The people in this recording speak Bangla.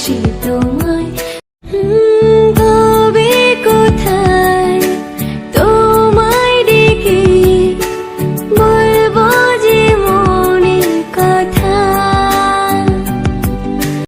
she